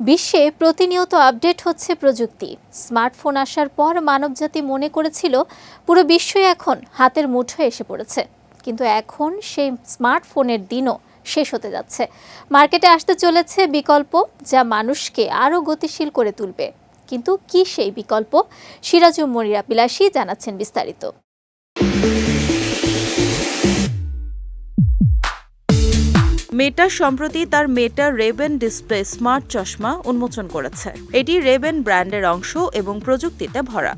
বিশ্বে প্রতিনিয়ত আপডেট হচ্ছে প্রযুক্তি। স্মার্টফোন আসার পর মানবজাতি মনে করেছিল, পুরো বিশ্বই এখন হাতের মুঠোয় এসে পড়েছে। কিন্তু এখন সেই স্মার্টফোনের দিনও শেষ হতে যাচ্ছে। মার্কেটে আসতে চলেছে বিকল্প যা মানুষকে আরও গতিশীল করে তুলবে। কিন্তু কি সেই বিকল্প? সিরাজুম মনিরা বিলাসী জানাচ্ছেন বিস্তারিত। মেটা সম্প্রতি তার মেটা রেবেন ডিসপ্লে স্মার্ট চশমা উন্মোচন করেছে। এটি রেবেন ব্র্যান্ডের অংশ এবং প্রযুক্তিতে ভরা।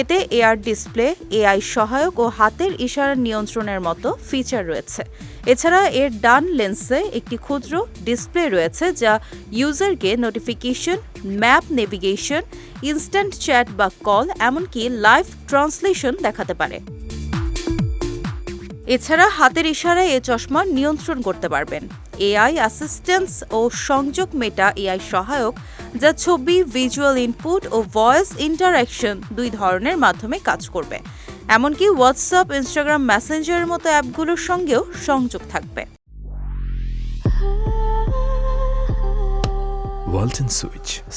এতে এআর ডিসপ্লে এআই সহায়ক ও হাতের ইশারা নিয়ন্ত্রণের মতো ফিচার রয়েছে। এছাড়া এর ডান লেন্সে একটি ক্ষুদ্র ডিসপ্লে রয়েছে যা ইউজারকে notification map navigation instant chat বা কল এমনকি লাইভ ট্রান্সলেশন দেখাতে পারে। এছাড়া হাতের ইশারায় এ চশমা নিয়ন্ত্রণ করতে পারবেন। এআই অ্যাসিস্ট্যান্স ও সংযোগ মেটা এআই সহায়ক, যা ছবি ভিজুয়াল ইনপুট ও ভয়েস ইন্টারাকশন দুই ধরনের মাধ্যমে কাজ করবে। এমনকি হোয়াটসঅ্যাপ ইনস্টাগ্রাম মেসেঞ্জারের মতো অ্যাপগুলোর সঙ্গেও সংযোগ থাকবে।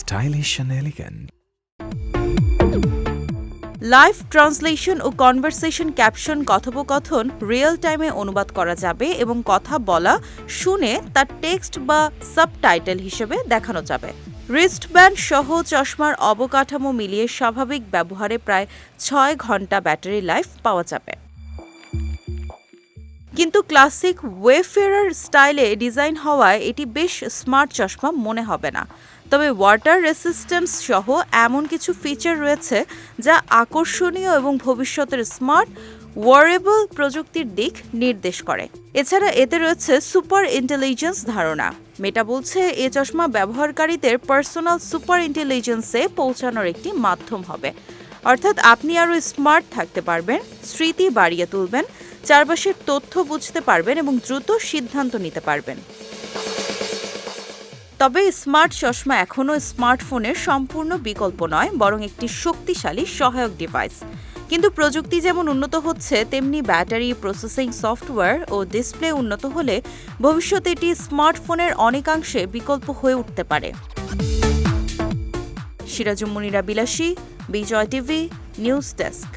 Stylish and elegant. Live translation O conversation caption কথোপকথন রিয়েল টাইমে অনুবাদ করা যাবে এবং কথা বলা, শুনে তার টেক্সট বা সাবটাইটেল হিসেবে দেখানো যাবে। রিস্টব্যান্ড সহ চশমার অবকাঠামো মিলিয়ে স্বাভাবিক ব্যবহারে প্রায় ছয় ঘণ্টা ব্যাটারি লাইফ পাওয়া যাবে। কিন্তু ক্লাসিক ওয়েফেয়ার স্টাইলে ডিজাইন হওয়ায় এটি বেশ স্মার্ট চশমা মনে হবে না। তবে ওয়াটার রেসিস্ট্যান্স সহ এমন কিছু ফিচার রয়েছে যা আকর্ষণীয় এবং ভবিষ্যতের স্মার্ট, ওয়ারেবল প্রযুক্তির দিক নির্দেশ করে। এছাড়া এতে রয়েছে সুপার ইন্টেলিজেন্স ধারণা। মেটা বলছে, এ চশমা ব্যবহারকারীদের পার্সোনাল সুপার ইন্টেলিজেন্সে পৌঁছানোর একটি মাধ্যম হবে। অর্থাৎ আপনি আরও স্মার্ট থাকতে পারবেন, স্মৃতি বাড়িয়ে তুলবেন চারপাশের তথ্য বুঝতে পারবেন এবং দ্রুত সিদ্ধান্ত নিতে পারবেন। তবে স্মার্ট চশমা এখনও স্মার্টফোনের সম্পূর্ণ বিকল্প নয়, বরং একটি শক্তিশালী, সহায়ক ডিভাইস কিন্তু প্রযুক্তি যেমন উন্নত হচ্ছে, তেমনি ব্যাটারি প্রসেসিং সফটওয়্যার ও ডিসপ্লে উন্নত হলে ভবিষ্যতে এটি স্মার্টফোনের অনেকাংশে বিকল্প হয়ে উঠতে পারে। সিরাজুম মুনিরা বিলাসী, বিজয় টিভি, নিউজ ডেস্ক।